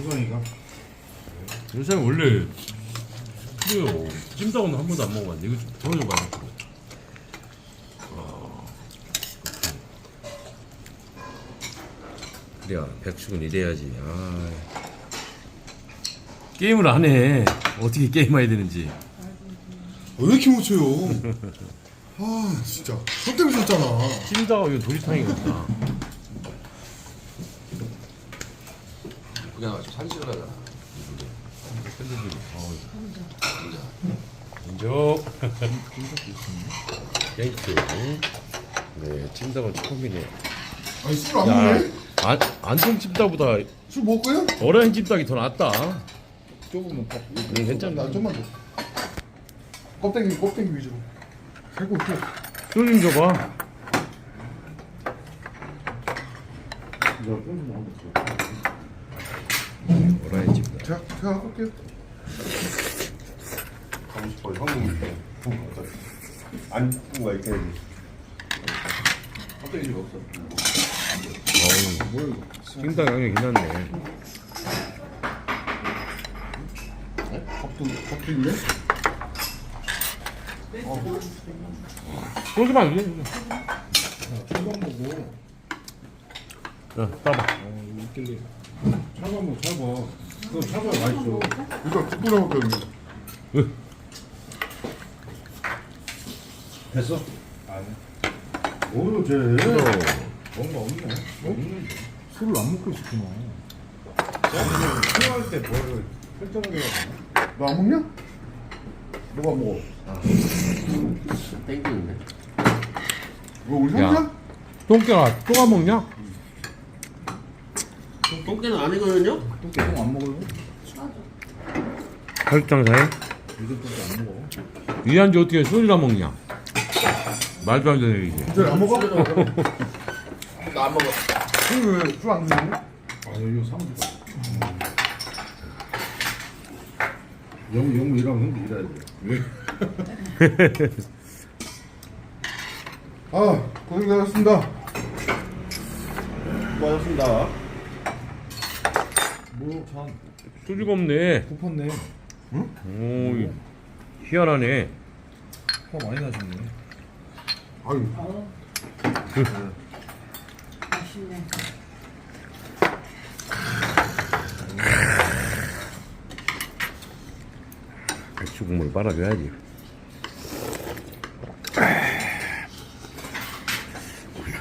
우선이가 요새는 원래 그래요. 찜닭은 한 번도 안 먹어봤는데 이거 좀 덜어줘봐. 그래야 백숙은 이래야지. 아. 게임을 안 해. 어떻게 게임해야 되는지. 왜 이렇게 못 쳐요? 아 진짜 저 때문에 졌잖아 찜닭 이거 도리탕이거든. 그냥 아주 산식을 하잖아. 인정. 땡큐. 네, 찜닭은 처음이네. 아니 술안 야, 먹네? 안, 안통 찜닭보다 술 먹고요? 어라인 찜닭이 더 낫다. 조금만 더 응, 괜찮아. 나 좀만 더 껍데기 껍데기 위주로 살고 있고 손님 줘봐. 찜닭. 제가 제가 올게요 가고 싶어. 한국 안 누가 이렇게. 껍데기 좀 없어. 어우, 찜닭 양이 괜찮네. 밥도 밥도 있네? 그러지만 안 돼. 초밥 먹고 자, 따봐. 어 있길래 차가 뭐 차가 그거 차가 맛있어 일단 국 끓여 먹게 됐어? 아니 뭐로 쟤 뭔가 없네 어? 술을 안 먹고 있었구나 필요할 때 뭐를 설정을 해야 되나? 너안 먹냐? 너가 먹어 땡기는데. 이거 우리 야. 형이야? 똥개가 또 까먹냐? 똥개는 아니거든요. 또 계속 안 먹을래? 팔장사에? 이것밖에 안 먹어 이한지 어떻게 술이나 먹냐? 말도 안 되는 얘기지. 이제 안 먹어? 나 안 먹어. 술왜술안 드시냐? 아 여기 사무실 영, 영이랑 형도 일해야 돼 왜? 아 고생하셨습니다 수고하셨습니다. 뭐참 소주가 없네. 고팠네 오, 희한하네. 화 많이 나셨네 아유 맛있네. 백수 국물 빨아줘야지.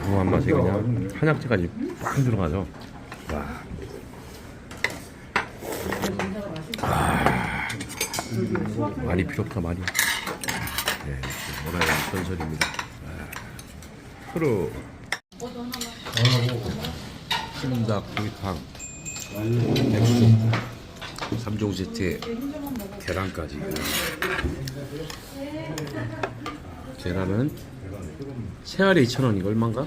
고소한 맛이 그냥 한약재까지 빵 들어가죠. 와. 아, 많이 필요 없다 많이. 네, 해야 전설입니다. 아, 프로. 찜닭 고기탕 백숙 3종 세트에 계란까지 계란은 세알에 2,000원 이거 얼마인가?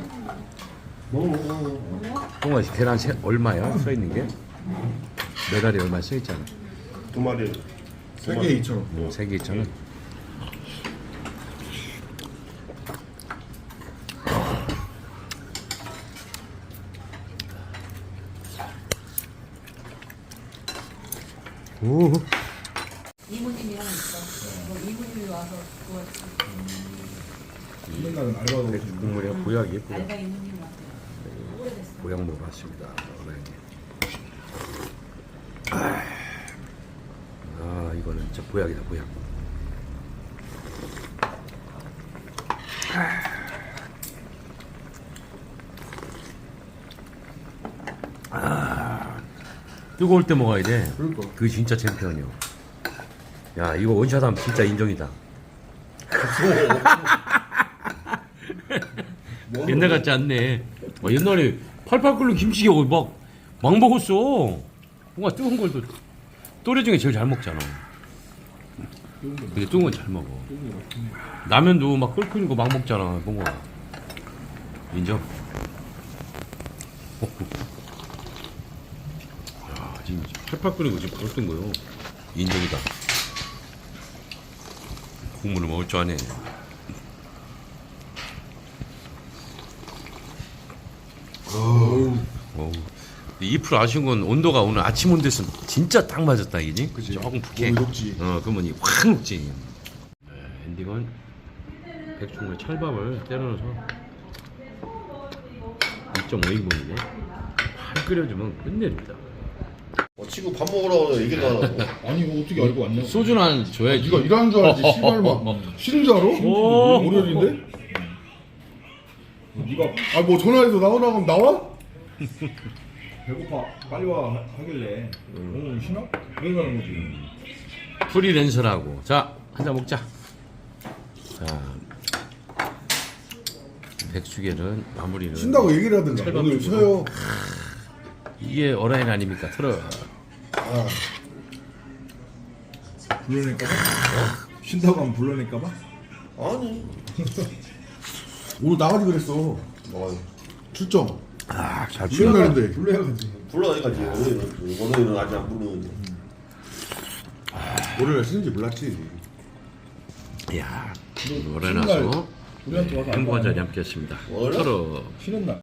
동아 계란 세, 얼마야? 써있는 게? 메달이 얼마 써있잖아 두 마리. 세개 2천원 뭐, 세개 2,000원 오, 이모님이랑 있어. 뭐 이모님이 와서 도와줘. 맨날 알바도 국물이 보약이 예쁘다 알바 이모님 왔대요. 오래됐어. 보약 먹으러 왔습니다 어머니. 아 이거는 진짜 보약이다 보약. 아, 뜨거울 때 먹어야 돼. 그러니까. 그게 진짜 챔피언이요. 야 이거 원샷하면 진짜 인정이다. 옛날 같지 않네. 어, 옛날에 팔팔 끓는 김치하고 막, 막 먹었어. 뭔가 뜨거운 걸도 또래 중에 제일 잘 먹잖아 근데 건잘 먹어. 라면도 막 끓는 거 막 먹잖아 뭔가 인정. 야 지금 팔팔 거 지금 바로 뜬 거요. 인정이다. 국물을 먹을 줄 아네. 어우 2% 아쉬운 건 온도가 오늘 아침 온도에서 진짜 딱 맞았다 이지? 그치. 조금 북해. 몸이 녹지. 어 그러면 이확 녹지. 네, 엔딩은 백종원 찰밥을 때려 넣어서 2.5인분이네. 확 끓여주면 끝내줍니다. 어, 친구 밥 먹으라고 얘기도 안 하고. 아니 이거 어떻게 알고 왔냐? 소주는 한 줘야지. 네가 일하는 줄 알지 씨발마. 쉬는 줄 알아? 오. 월요일인데? 네가 아 뭐 전화해서 나오라고 하면 나와? 배고파 빨리 와 하- 하길래 어 쉬나? 왜 가는 거지? 프리랜서라고. 자, 한 잔 먹자. 자, 백숙에는 마무리는 쉰다고 얘기를 하든가 오늘. 쉬어요 이게 어라인 아닙니까? 틀어. 아, 불러낼까봐? 쉰다고 하면 불러낼까봐? 아니. 오늘 나가지 그랬어 어, 출정 아, 잘 날인데 불러야지 불러야지. 오늘은 오늘은 아직 안 부르는데. 월요일 쉬는지 몰랐지 야, 너 노래 나서 우리한테 와서 행복한 자리 해? 함께 했습니다. 원래? 서로 쉬는 날